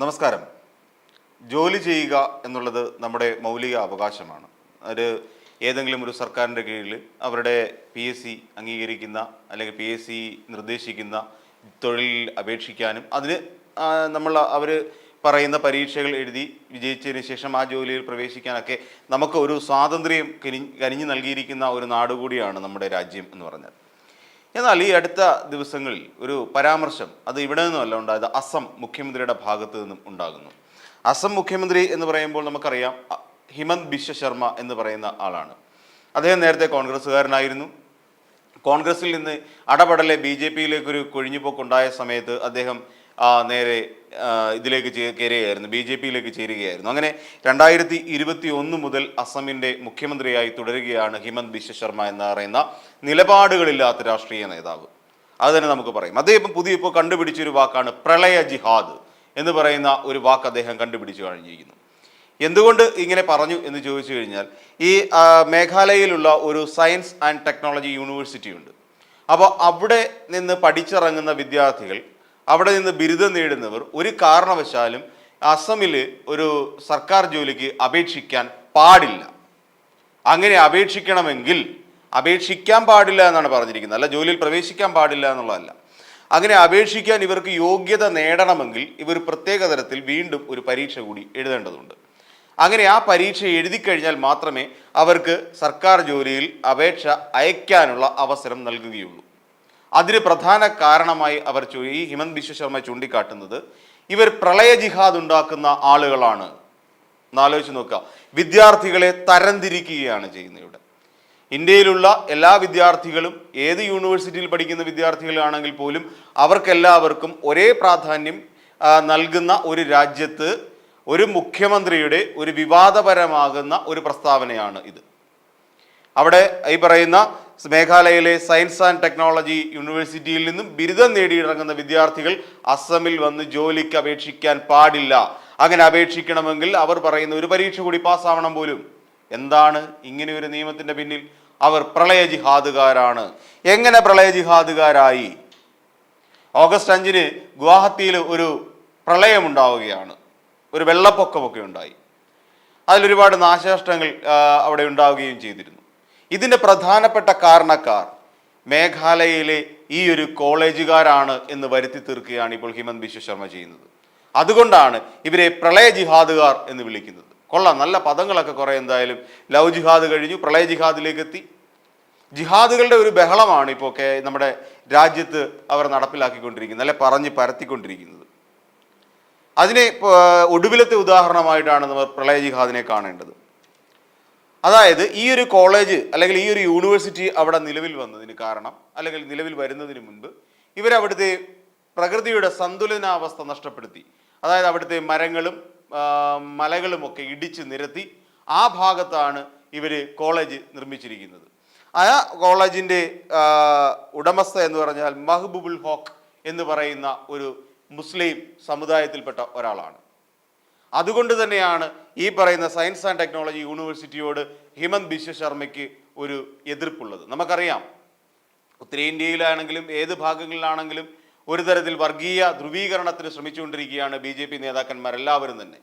നമസ്കാരം. ജോലി ചെയ്യുക എന്നുള്ളത് നമ്മുടെ മൗലിക അവകാശമാണ്. ഒരു ഏതെങ്കിലും ഒരു സർക്കാരിന്റെ കീഴിൽ അവരുടെ പി എസ് സി അംഗീകരിക്കുന്ന അല്ലെങ്കിൽ പി എസ് സി നിർദ്ദേശിക്കുന്ന തൊഴിൽ അപേക്ഷിക്കാനും അതിന് നമ്മൾ അവർ പറയുന്ന പരീക്ഷകൾ എഴുതി വിജയിച്ചതിന് ശേഷം ആ ജോലിയിൽ പ്രവേശിക്കാനൊക്കെ നമുക്ക് ഒരു സ്വാതന്ത്ര്യം കനി കനിഞ്ഞു നൽകിയിരിക്കുന്ന ഒരു നാടുകൂടിയാണ് നമ്മുടെ രാജ്യം എന്ന് പറഞ്ഞാൽ. എന്നാൽ ഈ അടുത്ത ദിവസങ്ങളിൽ ഒരു പരാമർശം അത് ഇവിടെ നിന്നുമല്ല ഉണ്ടായത് അസം മുഖ്യമന്ത്രിയുടെ ഭാഗത്ത് നിന്നും ഉണ്ടാകുന്നു. അസം മുഖ്യമന്ത്രി എന്ന് പറയുമ്പോൾ നമുക്കറിയാം ഹിമന്ത് ബിശ്വ ശർമ്മ എന്ന് പറയുന്ന ആളാണ്. അദ്ദേഹം നേരത്തെ കോൺഗ്രസ്സുകാരനായിരുന്നു. കോൺഗ്രസിൽ നിന്ന് അടപടലെ ബി ജെ പിയിലേക്ക് ഒരു കൊഴിഞ്ഞുപോക്കുണ്ടായ സമയത്ത് അദ്ദേഹം നേരെ ഇതിലേക്ക് കയറുകയായിരുന്നു ബി ജെ പിയിലേക്ക് ചേരുകയായിരുന്നു. അങ്ങനെ രണ്ടായിരത്തി ഇരുപത്തി ഒന്ന് മുതൽ അസമിന്റെ മുഖ്യമന്ത്രിയായി തുടരുകയാണ് ഹിമന്ത് ബിശ്വ ശർമ്മ എന്ന് പറയുന്ന നിലപാടുകളില്ലാത്ത രാഷ്ട്രീയ നേതാവ്. അത് തന്നെ നമുക്ക് പറയും. അദ്ദേഹം പുതിയ ഇപ്പോൾ കണ്ടുപിടിച്ചൊരു വാക്കാണ് പ്രളയ ജിഹാദ് എന്ന് പറയുന്ന ഒരു വാക്ക് അദ്ദേഹം കണ്ടുപിടിച്ചു കഴിഞ്ഞിരിക്കുന്നു. എന്തുകൊണ്ട് ഇങ്ങനെ പറഞ്ഞു എന്ന് ചോദിച്ചു കഴിഞ്ഞാൽ ഈ മേഘാലയയിലുള്ള ഒരു സയൻസ് ആൻഡ് ടെക്നോളജി യൂണിവേഴ്സിറ്റി ഉണ്ട് അപ്പോൾ അവിടെ നിന്ന് പഠിച്ചിറങ്ങുന്ന വിദ്യാർത്ഥികൾ അവിടെ നിന്ന് ബിരുദം നേടുന്നവർ ഒരു കാരണവശാലും അസമിൽ ഒരു സർക്കാർ ജോലിക്ക് അപേക്ഷിക്കാൻ പാടില്ല. അങ്ങനെ അപേക്ഷിക്കണമെങ്കിൽ അപേക്ഷിക്കാൻ പാടില്ല എന്നാണ് പറഞ്ഞിരിക്കുന്നത്. അല്ല ജോലിയിൽ പ്രവേശിക്കാൻ പാടില്ല എന്നുള്ളതല്ല. അങ്ങനെ അപേക്ഷിക്കാൻ ഇവർക്ക് യോഗ്യത നേടണമെങ്കിൽ ഇവർ പ്രത്യേക തരത്തിൽ വീണ്ടും ഒരു പരീക്ഷ കൂടി എഴുതേണ്ടതുണ്ട്. അങ്ങനെ ആ പരീക്ഷ എഴുതി കഴിഞ്ഞാൽ മാത്രമേ അവർക്ക് സർക്കാർ ജോലിയിൽ അപേക്ഷ അയക്കാനുള്ള അവസരം നൽകുകയുള്ളൂ. അതിന് പ്രധാന കാരണമായി അവർ ഈ ഹിമന്ത് ബിശ്വ ശർമ്മ ചൂണ്ടിക്കാട്ടുന്നത് ഇവർ പ്രളയ ജിഹാദ് ഉണ്ടാക്കുന്ന ആളുകളാണ്. എന്നാലോചിച്ച് നോക്കുക. വിദ്യാർത്ഥികളെ തരംതിരിക്കുകയാണ് ചെയ്യുന്നത് ഇവിടെ. ഇന്ത്യയിലുള്ള എല്ലാ വിദ്യാർത്ഥികളും ഏത് യൂണിവേഴ്സിറ്റിയിൽ പഠിക്കുന്ന വിദ്യാർത്ഥികളാണെങ്കിൽ പോലും അവർക്കെല്ലാവർക്കും ഒരേ പ്രാധാന്യം നൽകുന്ന ഒരു രാജ്യത്ത് ഒരു മുഖ്യമന്ത്രിയുടെ ഒരു വിവാദപരമാകുന്ന ഒരു പ്രസ്താവനയാണ് ഇത്. അവിടെ ഈ പറയുന്ന മേഘാലയയിലെ സയൻസ് ആൻഡ് ടെക്നോളജി യൂണിവേഴ്സിറ്റിയിൽ നിന്നും ബിരുദം നേടിയിറങ്ങുന്ന വിദ്യാർത്ഥികൾ അസമിൽ വന്ന് ജോലിക്ക് അപേക്ഷിക്കാൻ പാടില്ല. അങ്ങനെ അപേക്ഷിക്കണമെങ്കിൽ അവർ പറയുന്ന ഒരു പരീക്ഷ കൂടി പാസ്സാവണം പോലും. എന്താണ് ഇങ്ങനെ ഒരു നിയമത്തിന്റെ പിന്നിൽ? അവർ പ്രളയ ജിഹാദുകാരാണ്. എങ്ങനെ പ്രളയ ജിഹാദുകാരായി? ഓഗസ്റ്റ് അഞ്ചിന് ഗുവാഹത്തിയിൽ ഒരു പ്രളയമുണ്ടാവുകയാണ് ഒരു വെള്ളപ്പൊക്കമൊക്കെ ഉണ്ടായി. അതിലൊരുപാട് നാശനഷ്ടങ്ങൾ അവിടെ ഉണ്ടാവുകയും ചെയ്തിരുന്നു. ഇതിന്റെ പ്രധാനപ്പെട്ട കാരണക്കാർ മേഘാലയയിലെ ഈ ഒരു കോളേജുകാരാണ് എന്ന് വരുത്തി തീർക്കുകയാണ് ഇപ്പോൾ ഹിമന്ത് ബിശ്വ ശർമ്മ ചെയ്യുന്നത്. അതുകൊണ്ടാണ് ഇവരെ പ്രളയ ജിഹാദുകാർ എന്ന് വിളിക്കുന്നത്. കൊള്ളാം നല്ല പദങ്ങളൊക്കെ കുറേ എന്തായാലും. ലവ് ജിഹാദ് കഴിഞ്ഞു പ്രളയ ജിഹാദിലേക്ക് എത്തി. ജിഹാദുകളുടെ ഒരു ബഹളമാണ് ഇപ്പോൾ ഒക്കെ നമ്മുടെ രാജ്യത്ത് അവർ നടപ്പിലാക്കിക്കൊണ്ടിരിക്കുന്നത് അല്ലെ പറഞ്ഞ് പരത്തിക്കൊണ്ടിരിക്കുന്നത്. അതിനെ ഒടുവിലത്തെ ഉദാഹരണമായിട്ടാണ് നമ്മൾ പ്രളയ ജിഹാദിനെ കാണേണ്ടത്. അതായത് ഈ ഒരു കോളേജ് അല്ലെങ്കിൽ ഈ ഒരു യൂണിവേഴ്സിറ്റി അവിടെ നിലവിൽ വന്നതിന് കാരണം അല്ലെങ്കിൽ നിലവിൽ വരുന്നതിന് മുൻപ് ഇവരവിടുത്തെ പ്രകൃതിയുടെ സന്തുലനാവസ്ഥ നഷ്ടപ്പെടുത്തി. അതായത് അവിടുത്തെ മരങ്ങളും മലകളും ഒക്കെ ഇടിച്ച് നിരത്തി ആ ഭാഗത്താണ് ഇവർ കോളേജ് നിർമ്മിച്ചിരിക്കുന്നത്. ആ കോളേജിന്റെ ഉടമസ്ഥ എന്ന് പറഞ്ഞാൽ മഹബൂബുൽ ഹോക്ക് എന്ന് പറയുന്ന ഒരു മുസ്ലിം സമുദായത്തിൽപ്പെട്ട ഒരാളാണ്. അതുകൊണ്ട് തന്നെയാണ് ഈ പറയുന്ന സയൻസ് ആൻഡ് ടെക്നോളജി യൂണിവേഴ്സിറ്റിയോട് ഹിമന്ത് ബിശ്വ ശർമ്മയ്ക്ക് ഒരു എതിർപ്പുള്ളത്. നമുക്കറിയാം ഉത്തരേന്ത്യയിലാണെങ്കിലും ഏത് ഭാഗങ്ങളിലാണെങ്കിലും ഒരു തരത്തിൽ വർഗീയ ധ്രുവീകരണത്തിന് ശ്രമിച്ചുകൊണ്ടിരിക്കുകയാണ് ബി ജെ പി നേതാക്കന്മാരെല്ലാവരും തന്നെ.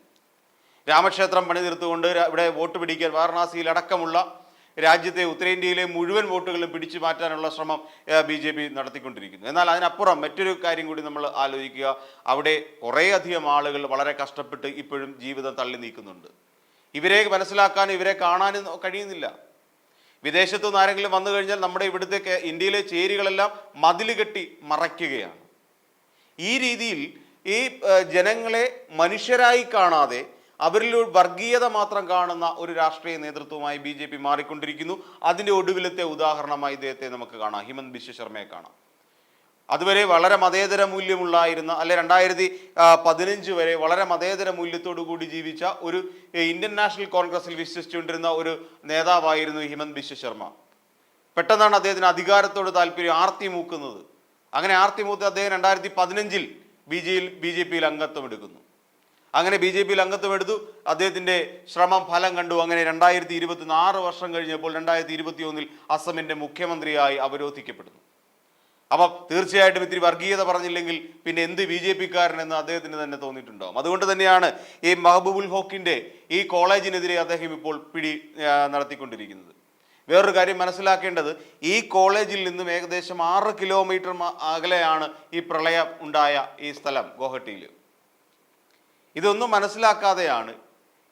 രാമക്ഷേത്രം പണി തീർത്തുകൊണ്ട് ഇവിടെ വോട്ട് പിടിക്കാൻ വാരണാസിയിൽ അടക്കമുള്ള രാജ്യത്തെ ഉത്തരേന്ത്യയിലെ മുഴുവൻ വോട്ടുകളും പിടിച്ചു മാറ്റാനുള്ള ശ്രമം ബി ജെ പി നടത്തിക്കൊണ്ടിരിക്കുന്നു. എന്നാൽ അതിനപ്പുറം മറ്റൊരു കാര്യം കൂടി നമ്മൾ ആലോചിക്കുക. അവിടെ കുറേയധികം ആളുകൾ വളരെ കഷ്ടപ്പെട്ട് ഇപ്പോഴും ജീവിതം തള്ളി നീക്കുന്നുണ്ട്. ഇവരെ മനസ്സിലാക്കാനും ഇവരെ കാണാനും കഴിയുന്നില്ല. വിദേശത്തു നിന്ന് ആരെങ്കിലും വന്നു കഴിഞ്ഞാൽ നമ്മുടെ ഇവിടുത്തെ ഇന്ത്യയിലെ ചേരികളെല്ലാം മതിൽ കെട്ടി മറയ്ക്കുകയാണ്. ഈ രീതിയിൽ ഈ ജനങ്ങളെ മനുഷ്യരായി കാണാതെ അവരിൽ വർഗീയത മാത്രം കാണുന്ന ഒരു രാഷ്ട്രീയ നേതൃത്വമായി ബി ജെ പി മാറിക്കൊണ്ടിരിക്കുന്നു. അതിന്റെ ഒടുവിലത്തെ ഉദാഹരണമായി ഇദ്ദേഹത്തെ നമുക്ക് കാണാം. ഹിമന്ത് ബിശ്വ ശർമ്മയെ കാണാം. അതുവരെ വളരെ മതേതര മൂല്യമുള്ളായിരുന്ന അല്ലെ രണ്ടായിരത്തി പതിനഞ്ച് വരെ വളരെ മതേതര മൂല്യത്തോടു കൂടി ജീവിച്ച ഒരു ഇന്ത്യൻ നാഷണൽ കോൺഗ്രസിൽ വിശ്വസിച്ചുകൊണ്ടിരുന്ന ഒരു നേതാവായിരുന്നു ഹിമന്ത് ബിശ്വ ശർമ്മ. പെട്ടെന്നാണ് അദ്ദേഹത്തിന് അധികാരത്തോട് താല്പര്യം ആർത്തി മൂക്കുന്നത്. അങ്ങനെ ആർത്തി മൂത്ത് അദ്ദേഹം രണ്ടായിരത്തി പതിനഞ്ചിൽ ബി ജെയിൽ ബി ജെ പിയിൽ അംഗത്വം എടുക്കുന്നു അങ്ങനെ ബി ജെ പിയിൽ അംഗത്വം എടുത്തു. അദ്ദേഹത്തിന്റെ ശ്രമം ഫലം കണ്ടു. അങ്ങനെ രണ്ടായിരത്തി ഇരുപത്തി ആറ് വർഷം കഴിഞ്ഞപ്പോൾ രണ്ടായിരത്തി ഇരുപത്തി ഒന്നിൽ അസമിന്റെ മുഖ്യമന്ത്രിയായി അവരോധിക്കപ്പെടുന്നു. അപ്പം തീർച്ചയായിട്ടും ഇത്തിരി വർഗീയത പറഞ്ഞില്ലെങ്കിൽ പിന്നെ എന്ത് ബി ജെ പിക്കാരനെന്ന് അദ്ദേഹത്തിന് തന്നെ തോന്നിയിട്ടുണ്ടാവും. അതുകൊണ്ട് തന്നെയാണ് ഈ മഹബൂബുൽ ഹോക്കിന്റെ ഈ കോളേജിനെതിരെ അദ്ദേഹം ഇപ്പോൾ പിടി നടത്തിക്കൊണ്ടിരിക്കുന്നത്. വേറൊരു കാര്യം മനസ്സിലാക്കേണ്ടത് ഈ കോളേജിൽ നിന്നും ഏകദേശം ആറ് കിലോമീറ്റർ അകലെയാണ് ഈ പ്രളയം ഉണ്ടായ ഈ സ്ഥലം ഗോഹട്ടിയിൽ ഇതൊന്നും മനസ്സിലാക്കാതെയാണ്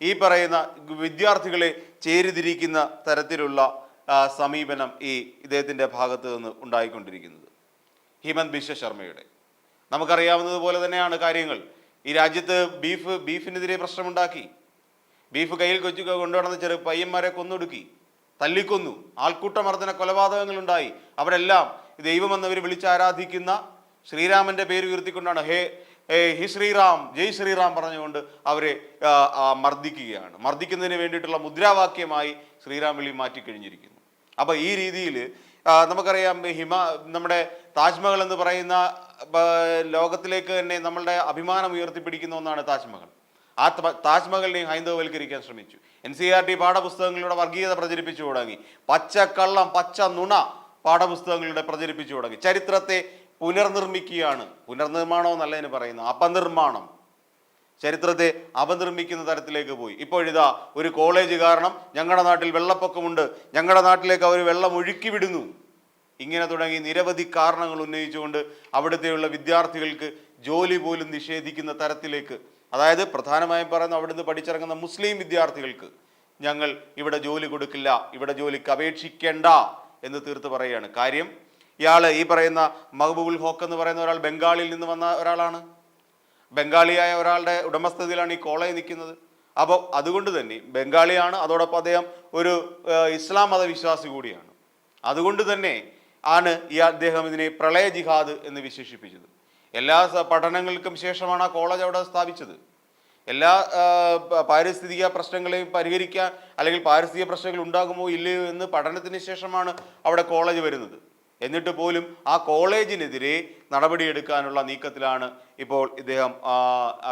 ഈ പറയുന്ന വിദ്യാർത്ഥികളെ ചേരിതിരിക്കുന്ന തരത്തിലുള്ള സമീപനം ഈ ഇദ്ദേഹത്തിന്റെ ഭാഗത്ത് നിന്ന് ഉണ്ടായിക്കൊണ്ടിരിക്കുന്നത്. ഹിമന്ത് ബിശ്വ ശർമ്മയുടെ. നമുക്കറിയാവുന്നതുപോലെ തന്നെയാണ് കാര്യങ്ങൾ. ഈ രാജ്യത്ത് ബീഫ് ബീഫിനെതിരെ പ്രശ്നമുണ്ടാക്കി. ബീഫ് കയ്യിൽ കൊച്ചു കൊണ്ടുവന്ന ചെറു പയ്യന്മാരെ കൊന്നൊടുക്കി. തല്ലിക്കൊന്നു. ആൾക്കൂട്ടമർദ്ദന കൊലപാതകങ്ങളുണ്ടായി. അവരെല്ലാം ദൈവമെന്നവർ വിളിച്ചാരാധിക്കുന്ന ശ്രീരാമന്റെ പേര് ഉയർത്തിക്കൊണ്ടാണ്. ഹേ ഹി ശ്രീറാം ജയ് ശ്രീറാം പറഞ്ഞുകൊണ്ട് അവരെ മർദ്ദിക്കുകയാണ്. മർദ്ദിക്കുന്നതിന് വേണ്ടിയിട്ടുള്ള മുദ്രാവാക്യമായി ശ്രീറാം വിളി മാറ്റിക്കഴിഞ്ഞിരിക്കുന്നു. അപ്പോൾ ഈ രീതിയിൽ നമുക്കറിയാം ഹിമ നമ്മുടെ താജ്മഹൽ എന്ന് പറയുന്ന ലോകത്തിലേക്ക് തന്നെ നമ്മളുടെ അഭിമാനം ഉയർത്തിപ്പിടിക്കുന്ന ഒന്നാണ് താജ്മഹൽ. ആ താജ്മഹലിനെയും ഹൈന്ദവവൽക്കരിക്കാൻ ശ്രമിച്ചു. എൻ സി ആർ ടി പാഠപുസ്തകങ്ങളുടെ വർഗീയത പ്രചരിപ്പിച്ചു തുടങ്ങി. പച്ചക്കള്ളം പച്ച നുണ പാഠപുസ്തകങ്ങളുടെ പ്രചരിപ്പിച്ചു തുടങ്ങി. ചരിത്രത്തെ പുനർനിർമ്മിക്കുകയാണ്. പുനർനിർമ്മാണം എന്നല്ല പറയുന്നു അപനിർമ്മാണം. ചരിത്രത്തെ അപനിർമ്മിക്കുന്ന തരത്തിലേക്ക് പോയി. ഇപ്പോഴിതാ ഒരു കോളേജ് കാരണം ഞങ്ങളുടെ നാട്ടിൽ വെള്ളപ്പൊക്കമുണ്ട്. ഞങ്ങളുടെ നാട്ടിലേക്ക് അവർ വെള്ളം ഒഴുക്കി വിടുന്നു. ഇങ്ങനെ തുടങ്ങി നിരവധി കാരണങ്ങൾ ഉന്നയിച്ചുകൊണ്ട് അവിടുത്തെയുള്ള വിദ്യാർത്ഥികൾക്ക് ജോലി പോലും നിഷേധിക്കുന്ന തരത്തിലേക്ക്. അതായത് പ്രധാനമായും പറയുന്ന അവിടുന്ന് പഠിച്ചിറങ്ങുന്ന മുസ്ലിം വിദ്യാർത്ഥികൾക്ക് ഞങ്ങൾ ഇവിടെ ജോലി കൊടുക്കില്ല. ഇവിടെ ജോലിക്ക് അപേക്ഷിക്കേണ്ട എന്ന് തീർത്ത് പറയുകയാണ്. കാര്യം ഇയാൾ ഈ പറയുന്ന മഹബൂബുൽ ഹോക്ക് എന്ന് പറയുന്ന ഒരാൾ ബംഗാളിൽ നിന്ന് വന്ന ഒരാളാണ്. ബംഗാളിയായ ഒരാളുടെ ഉടമസ്ഥതയിലാണ് ഈ കോളേജ് നിൽക്കുന്നത്. അപ്പോൾ അതുകൊണ്ട് തന്നെ ബംഗാളിയാണ് അതോടൊപ്പം അദ്ദേഹം ഒരു ഇസ്ലാം മതവിശ്വാസി കൂടിയാണ്. അതുകൊണ്ട് തന്നെ ആണ് ഈ അദ്ദേഹം ഇതിനെ പ്രളയ ജിഹാദ് എന്ന് വിശേഷിപ്പിച്ചത്. എല്ലാ പഠനങ്ങൾക്കും ശേഷമാണ് ആ കോളേജ് അവിടെ സ്ഥാപിച്ചത്. എല്ലാ പാരിസ്ഥിതിക പ്രശ്നങ്ങളെയും പരിഹരിക്കാൻ അല്ലെങ്കിൽ പാരിസ്ഥിതിക പ്രശ്നങ്ങൾ ഉണ്ടാകുമോ ഇല്ലയോ എന്ന് പഠനത്തിന് ശേഷമാണ് അവിടെ കോളേജ് വരുന്നത്. എന്നിട്ട് പോലും ആ കോളേജിനെതിരെ നടപടിയെടുക്കാനുള്ള നീക്കത്തിലാണ് ഇപ്പോൾ ഇദ്ദേഹം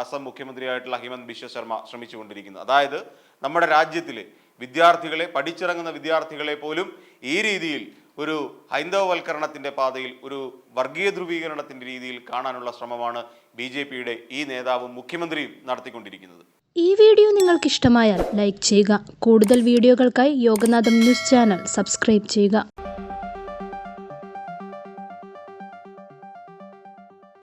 അസം മുഖ്യമന്ത്രിയായിട്ടുള്ള ഹിമന്ത് ബിശ്വ ശർമ്മ ശ്രമിച്ചുകൊണ്ടിരിക്കുന്നത്. അതായത് നമ്മുടെ രാജ്യത്തിൽ വിദ്യാർത്ഥികളെ പഠിച്ചിറങ്ങുന്ന വിദ്യാർത്ഥികളെ പോലും ഈ രീതിയിൽ ഒരു ഹൈന്ദവവൽക്കരണത്തിന്റെ പാതയിൽ ഒരു വർഗീയ ധ്രുവീകരണത്തിന്റെ രീതിയിൽ കാണാനുള്ള ശ്രമമാണ് ബി ജെ പിയുടെ ഈ നേതാവും മുഖ്യമന്ത്രിയും നടത്തിക്കൊണ്ടിരിക്കുന്നത്. ഈ വീഡിയോ നിങ്ങൾക്ക് ഇഷ്ടമായാൽ ലൈക്ക് ചെയ്യുക. കൂടുതൽ വീഡിയോകൾക്കായി യോഗനാഥം ന്യൂസ് ചാനൽ സബ്സ്ക്രൈബ് ചെയ്യുക.